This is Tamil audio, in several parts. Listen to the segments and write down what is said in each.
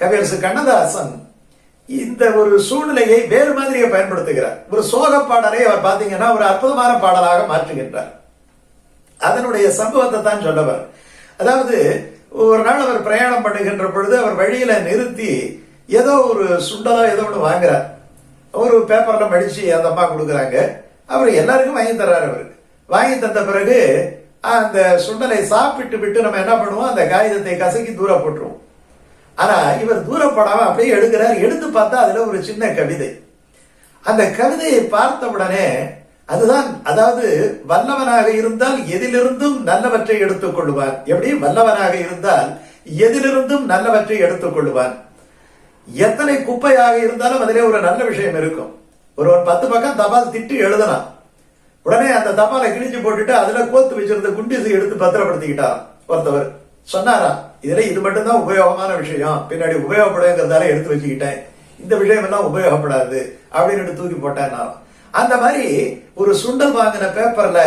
கவியரசு கண்ணதாசன் இந்த ஒரு சூழ்நிலையை வேறு மாதிரியே பயன்படுத்துகிறார். ஒரு சோக பாடலை அவர் பார்த்தீங்கன்னா ஒரு அற்புதமான பாடலாக மாற்றுகின்றார். அதனுடைய சம்பவத்தை தான் சொல்லவர். அதாவது ஒரு நாள் அவர் பிரயாணம் பண்ணுகின்ற பொழுது அவர் வழியில நிறுத்தி ஏதோ ஒரு சுண்டலோ ஏதோ ஒன்று வாங்குறார். ஒரு பேப்பர்ல மடிச்சு அந்த அம்மா கொடுக்குறாங்க. அவர் எல்லாருக்கும் வாங்கி தர்றாரு அவர். வாங்கி தந்த பிறகு அந்த சுண்டலை சாப்பிட்டு விட்டு நம்ம என்ன பண்ணுவோம்? அந்த காகிதத்தை கசக்கி தூர போட்டுருவோம். ஆனா இவர் தூரப்படாம அப்படியே எடுக்கிறார். எடுத்து பார்த்தா அதுல ஒரு சின்ன கவிதை. அந்த கவிதையை பார்த்த உடனே அதுதான் அதாவது வல்லவனாக இருந்தால் எதிலிருந்தும் நல்லவற்றை எடுத்துக் கொள்ளுவான் எப்படி? வல்லவனாக இருந்தால் எதிலிருந்தும் நல்லவற்றை எடுத்துக் கொள்ளுவான் எத்தனை குப்பையாக இருந்தாலும் அதிலே ஒரு நல்ல விஷயம் இருக்கும். ஒருவன் பத்து பக்கம் தபால் திட்டு எழுதலாம் உடனே அந்த தபாலை கிழிஞ்சு போட்டுட்டு அதுல கோத்து வச்சிருந்த குண்டிசை எடுத்து பத்திரப்படுத்திக்கிட்டான் ஒருத்தவர். சொன்னாரா? இதுல இது மட்டும்தான் உபயோகமான விஷயம். பின்னாடி உபயோகப்படுங்கிறதால எடுத்து வச்சுக்கிட்டேன். இந்த விஷயம் எல்லாம் உபயோகப்படாது அப்படின்னு தூக்கி போட்டேன் அந்த மாதிரி ஒரு சுண்டல் வாங்கின பேப்பர்ல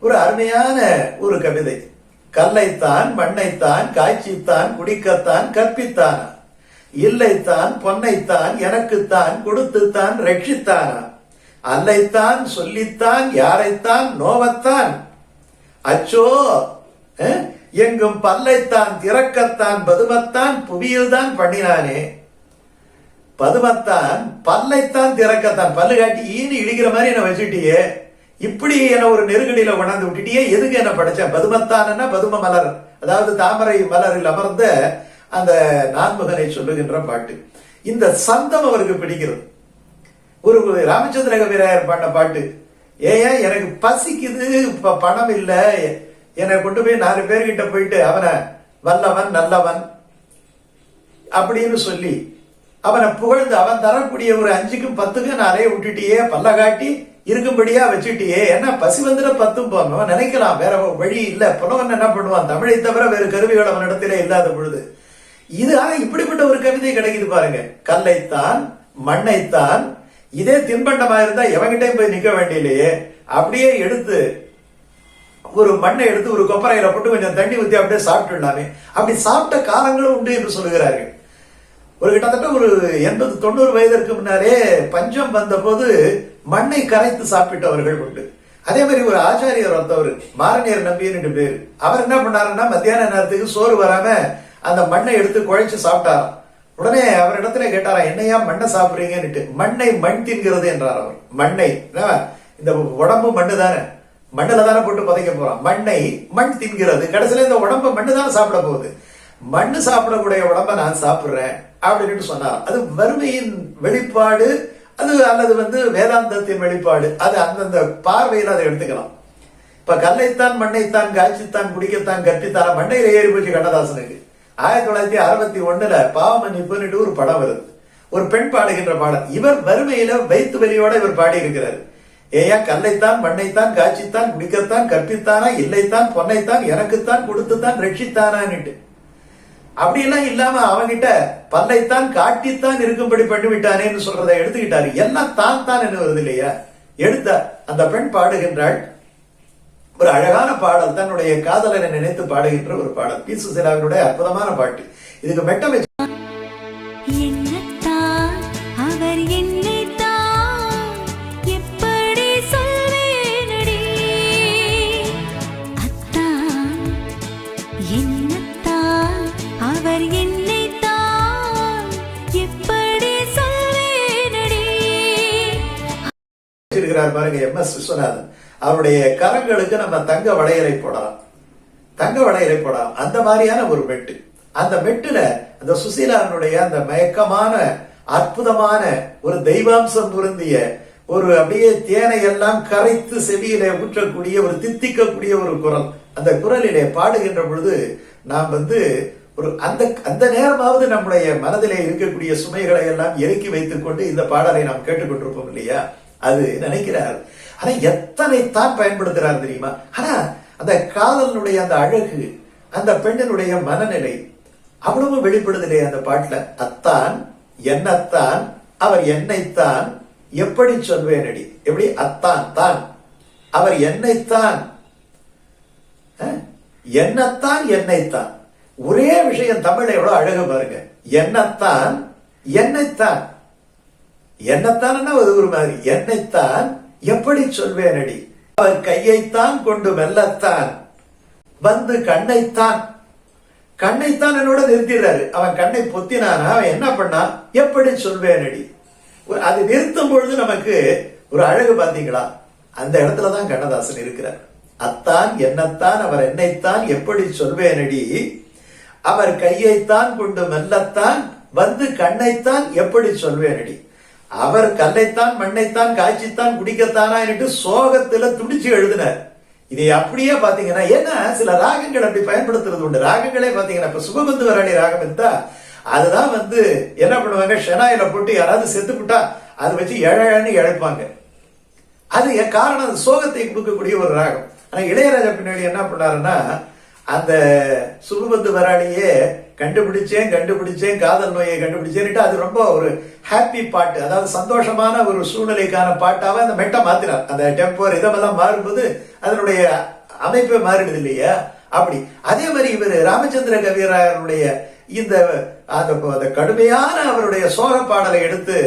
ஒரு அருமையான ஒரு கவிதை. கல்லைத்தான் மண்ணைத்தான் காய்ச்சித்தான் குடிக்கத்தான் கற்பித்தானா? இல்லைத்தான் பொன்னைத்தான் எனக்குத்தான் கொடுத்துத்தான் ரட்சித்தானா? அல்லைத்தான் சொல்லித்தான் யாரைத்தான் நோவத்தான்? அச்சோ எங்கும் பல்லைத்தான் திறக்கத்தான் பதுமத்தான் புவியில்தான் பண்ணினானே. பதுமத்தான் பல்லைத்தான் திறக்கத்தான். பல்லு காட்டி ஈனு இழிக்கிற மாதிரி என்ன வச்சுட்டியே. இப்படி என்ன ஒரு நெருக்கடியில உணர்ந்து விட்டுட்டியே. எதுக்கு என்ன படைச்சேன்? பதுமத்தான்னா பதும மலர். அதாவது தாமரை மலரில் அமர்ந்த அந்த நான்முகனை சொல்லுகின்ற பாட்டு. இந்த சந்தம் அவருக்கு பிடிக்கிறது. ஒரு ராமச்சந்திர கவிராயர் பாட்ட. பாட்டு ஏன் எனக்கு பசிக்குது இப்ப பணம் இல்லை. என்னை கொண்டு போய் நாலு பேர்கிட்ட போயிட்டு அவனை வல்லவன் நல்லவன் அப்படின்னு சொல்லி அவனை புகழ்ந்து அவன் தரக்கூடிய ஒரு அஞ்சுக்கும் பத்துக்கும் நாளே விட்டுட்டியே பல்ல காட்டி இருக்கும்படியா வச்சுட்டியே. என்ன பசி வந்துட பத்தும் போனோம் நினைக்கலாம் வேற வழி இல்ல. புலவன் என்ன பண்ணுவான்? தமிழை தவிர வேறு கருவிகள் அவனிடத்திலே இல்லாத பொழுது. இது ஆனா இப்படிப்பட்ட ஒரு கவிதை கிடைக்குது பாருங்க. கல்லைத்தான் மண்ணைத்தான் இதே தின்பண்டமா இருந்தா எவங்கிட்டையும் போய் நிக்க வேண்டியிலேயே அப்படியே எடுத்து ஒரு மண்ணை எடுத்து ஒரு கொப்பரையில போட்டு கொஞ்சம் தண்ணி ஊற்றி அப்படியே சாப்பிட்டுடலாமே. அப்படி சாப்பிட்ட காலங்களும் உண்டு என்று சொல்லுகிறார்கள். ஒரு கிட்டத்தட்ட ஒரு எண்பது தொண்ணூறு வயதிற்கு முன்னாலே பஞ்சம் வந்த போது மண்ணை கரைத்து சாப்பிட்டவர்கள் உண்டு. அதே மாதிரி ஒரு ஆச்சாரியர் வந்தவர் மாரணியர் ரெண்டு பேர். அவர் என்ன பண்ணாருன்னா மத்தியான நேரத்துக்கு சோறு வராம அந்த மண்ணை எடுத்து குழைச்சு சாப்பிட்டாராம். உடனே அவர் இடத்துல கேட்டாரா என்னையா மண்ணை சாப்பிடுறீங்கன்னுட்டு. மண்ணை மண் தின்கிறது என்றார் அவர். மண்ணை இந்த உடம்பு மண்ணு தானே மண்ணுல தானே போட்டு புதைக்க போறான் மண்ணை மண் தின்கிறது. கடைசியில இந்த உடம்ப மண்ணு தானே சாப்பிட போகுது. மண்ணு சாப்பிடக்கூடிய உடம்ப நான் சாப்பிடுறேன் அப்படின்னு சொன்னார் அது வறுமையின் வெளிப்பாடு அது அல்லது வந்து வேதாந்தத்தின் வெளிப்பாடு. அது அந்தந்த பார்வையில் அதை எடுத்துக்கலாம். இப்ப கல்லைத்தான் மண்ணைத்தான் காய்ச்சித்தான் குடிக்கத்தான் கற்பித்தான் மண்ணையில ஏறி போச்சு கண்ணதாசனுக்கு. ஆயிரத்தி தொள்ளாயிரத்தி அறுபத்தி ஒண்ணுல பாவமன்னிப்புன்னுட்டு ஒரு படம் வருது. ஒரு பெண் பாடுகின்ற பாடல். இவர் வறுமையில வைத்து வலியோட இவர் பாடி இருக்கிறார் ஏயா கல்லைத்தான் மண்ணைத்தான் காய்ச்சித்தான் குடிக்கத்தான் கற்பித்தானா இல்லைத்தான் பொன்னைத்தான் எனக்குத்தான் கொடுத்துத்தான் ரட்சித்தானான்னுட்டு. அப்படியெல்லாம் இல்லாம அவங்கிட்ட பல்லைத்தான் காட்டித்தான் இருக்கும்படி பண்ணிவிட்டானேன்னு சொல்றதை எடுத்துக்கிட்டாரு. எல்லாம் தான் தான் என்ன வருது இல்லையா? எடுத்த அந்த பெண் பாடுகின்றாள். ஒரு அழகான பாடல் தன்னுடைய காதலனை நினைத்து பாடுகின்ற ஒரு பாடல். பி. சுசிலாவினுடைய அற்புதமான பாட்டு. இதுக்கு மெட்டம் வச்சிருக்கிறார் பாருங்க எம் எஸ் விஸ்வநாதன். அவருடைய கரங்களுக்கு நம்ம தங்க வளையலை போடலாம். தங்க வளையலை போடலாம். அந்த மாதிரியான ஒரு மெட்டு. அந்த மெட்டுல அந்த சுசீலானுடைய அந்த மயக்கமான அற்புதமான ஒரு தெய்வாம்சம் பொருந்திய ஒரு அப்படியே தேனை எல்லாம் கரைத்து செவியிலே ஊற்றக்கூடிய ஒரு தித்திக்கக்கூடிய ஒரு குரல். அந்த குரலிலே பாடுகின்ற பொழுது நாம் வந்து ஒரு அந்த அந்த நேரமாவது நம்முடைய மனதிலே இருக்கக்கூடிய சுமைகளை எல்லாம் இறக்கி வைத்துக் கொண்டு இந்த பாடலை நாம் கேட்டுக்கொண்டிருப்போம் இல்லையா? அது நினைக்கிறார். ஆனா எத்தனை தான் பயன்படுத்துறார் தெரியுமா? ஆனா அந்த காதலனுடைய அந்த அழகு அந்த பெண்ணினுடைய மனநிலை அவ்வளவு வெளிப்படுதலே அந்த பாட்டுல. அத்தான் என்னத்தான் அவர் என்னைத்தான் எப்படி சொல்வேன் அடி எப்படி? அத்தான் தான். அவர் என்னைத்தான். என்னத்தான் என்னைத்தான். ஒரே விஷயம் தமிழ் எவ்வளவு அழகு பாருங்க. என்னத்தான் என்னைத்தான். என்னத்தான் அது ஒரு மாதிரி என்னைத்தான் எப்படி சொல்வேனடி? அவர் கையைத்தான் கொண்டு மெல்லத்தான். வந்து கண்ணைத்தான். கண்ணைத்தான் என்னோட நிறுத்திடுறாரு. அவன் கண்ணை பொத்தினானா? அவன் என்ன பண்ணான் எப்படி சொல்வேனடி? ஒரு- அது நிறுத்தும் பொழுது நமக்கு ஒரு அழகு பார்த்தீங்களா அந்த இடத்துல தான் கண்ணதாசன் இருக்கிறார். அத்தான் என்னத்தான் அவர் என்னைத்தான் எப்படி சொல்வேனடி? அவர் கையைத்தான் கொண்டு மெல்லத்தான் வந்து கண்ணைத்தான் எப்படி சொல்வேனடி? அவர் கல்லைத்தான் மண்ணைத்தான் காய்ச்சித்தான் குடிக்கத்தானா என்று சோகத்துல துடிச்சு எழுதினார். இதை அப்படியே பாத்தீங்கன்னா ஏன்னா சில ராகங்கள் அப்படி பயன்படுத்துறது உண்டு. ராகங்களே பாத்தீங்கன்னா இப்ப சுபபந்து வராணி ராகம் இருந்தா அதுதான் வந்து என்ன பண்ணுவாங்க? ஷெனாயில போட்டு யாராவது செத்துக்கிட்டா அதை வச்சு எழன்னு இழைப்பாங்க. அது என் காரணம் சோகத்தை கொடுக்கக்கூடிய ஒரு ராகம். ஆனா இளையராஜா பின்னாடி என்ன பண்ணாருன்னா அந்த சுபபத்து வராளியே கண்டுபிடிச்சேன் கண்டுபிடிச்சேன் காதல் நோயை கண்டுபிடிச்சேன்னுட்டு அது ரொம்ப ஒரு ஹாப்பி பாட்டு அதாவது சந்தோஷமான ஒரு சூழ்நிலைக்கான பாட்டாவே அந்த மெட்டை மாத்தினார். அந்த டெம்போர் இதெல்லாம் மாறும்போது அதனுடைய அமைப்பே மாறிடுது இல்லையா? அப்படி. அதே மாதிரி இவர் ராமச்சந்திர கவிராயருடைய இந்த அந்த அந்த கடுமையான அவருடைய சோக பாடலை எடுத்து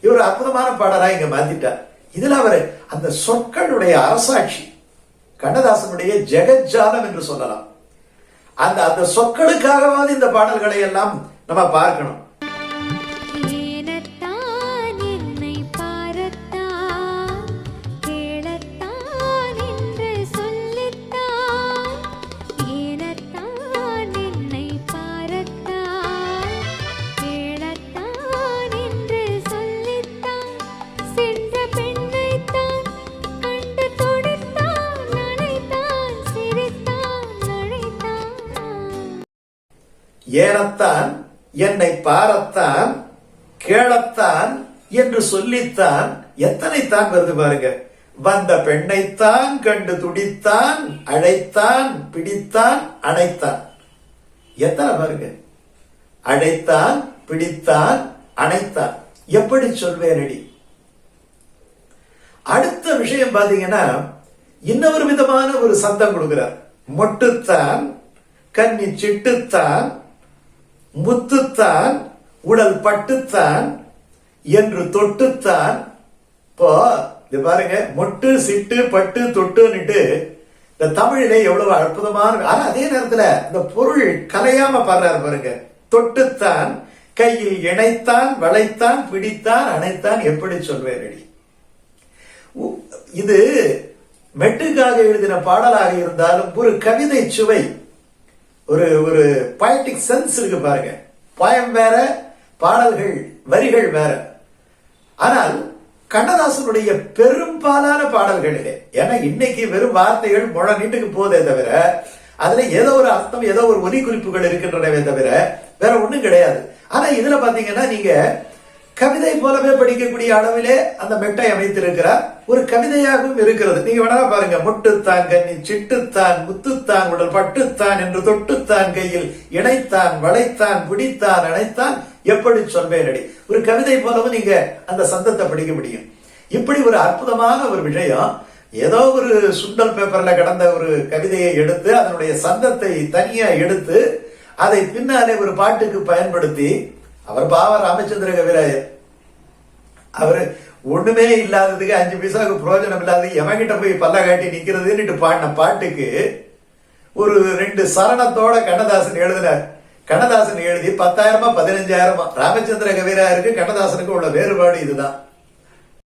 இவர் அற்புதமான பாடலாக இங்க மாத்திட்டார். இதுல அவர் அந்த சொற்களுடைய அரசாட்சி கண்ணதாசனுடைய ஜெகஜாலம் என்று சொல்லலாம். அந்த அந்த சொற்களுக்காகவாவது இந்த பாடல்களை எல்லாம் நம்ம பார்க்கணும். ஏனத்தான் என்னை பாரத்தான் கேளத்தான் என்று சொல்லித்தான். எத்தனை தான் வருது பாருங்க. வந்த பெண்ணைத்தான் கண்டு துடித்தான் அழைத்தான் பிடித்தான் அணைத்தான். எத்தனை பாருங்க. அழைத்தான் பிடித்தான் அணைத்தான். எப்படி சொல்வேனடி? அடுத்த விஷயம் பாத்தீங்கன்னா இன்னொரு விதமான ஒரு சந்தம் கொடுக்கிறார். மொட்டுத்தான் கன்னி சிட்டுத்தான் முத்துத்தான் உடல் பட்டுத்தான் என்று தொட்டுத்தான் இப்போ இது பாருங்க மொட்டு சிட்டு பட்டு தொட்டுன்னுட்டு இந்த தமிழிலே எவ்வளவு அற்புதமான ஆனா அதே நேரத்துல இந்த பொருள் கலையாம பாடுறாரு பாருங்க. தொட்டுத்தான் கையில் இணைத்தான் வளைத்தான் பிடித்தான் அணைத்தான் எப்படி சொல்வேனடி? உ- இது மெட்டுக்காக எழுதின பாடலாக இருந்தாலும் ஒரு கவிதை சுவை ஒரு ஒரு பாய்டிக் சென்ஸ் இருக்கு பாருங்க. பாயம் வேற பாடல்கள் வரிகள் வேற. ஆனால் கண்ணதாசனுடைய பெரும்பாலான பாடல்களிலே ஏன்னா இன்னைக்கு வெறும் வார்த்தைகள் முழ நீட்டுக்கு போதே தவிர அதுல ஏதோ ஒரு அர்த்தம் ஏதோ ஒரு ஒலி குறிப்புகள் இருக்கின்றனவே தவிர வேற ஒன்றும் கிடையாது. ஆனா இதுல பாத்தீங்கன்னா நீங்க கவிதை போலவே படிக்கக்கூடிய அளவிலே அந்த மெட்டை அமைத்திருக்கிறார். ஒரு கவிதையாகவும் இருக்கிறது. நீங்க வேணா பாருங்க. முட்டுத்தான் கண்ணி சிட்டுத்தான் முத்துத்தான் உடல் பட்டுத்தான் என்று தொட்டுத்தான் கையில் இணைத்தான் வளைத்தான் பிடித்தான் அணைத்தான். எப்படி சொல்வேன் அடி? ஒரு கவிதை போலவும் நீங்க அந்த சந்தத்தை படிக்க முடியும். இப்படி ஒரு அற்புதமான ஒரு விஷயம் ஏதோ ஒரு சுண்டல் பேப்பர்ல கடந்த ஒரு கவிதையை எடுத்து அதனுடைய சந்தத்தை தனியா எடுத்து அதை பின்னாலே ஒரு பாட்டுக்கு பயன்படுத்தி அவர் பாவ ராமச்சந்திர கவிராயர் அவர் ஒண்ணுமே இல்லாததுக்கு அஞ்சு பைசாவுக்கு பிரயோஜனம் இல்லாத எவன்கிட்ட போய் பல்ல காட்டி நிக்கிறதுன்னுட்டு பாடின பாட்டுக்கு ஒரு ரெண்டு சரணத்தோட கண்ணதாசன் எழுதினார் கண்ணதாசன் எழுதி பத்தாயிரமா பதினஞ்சாயிரமா. ராமச்சந்திர கவிராயருக்கு கண்ணதாசனுக்கு உள்ள வேறுபாடு இதுதான்.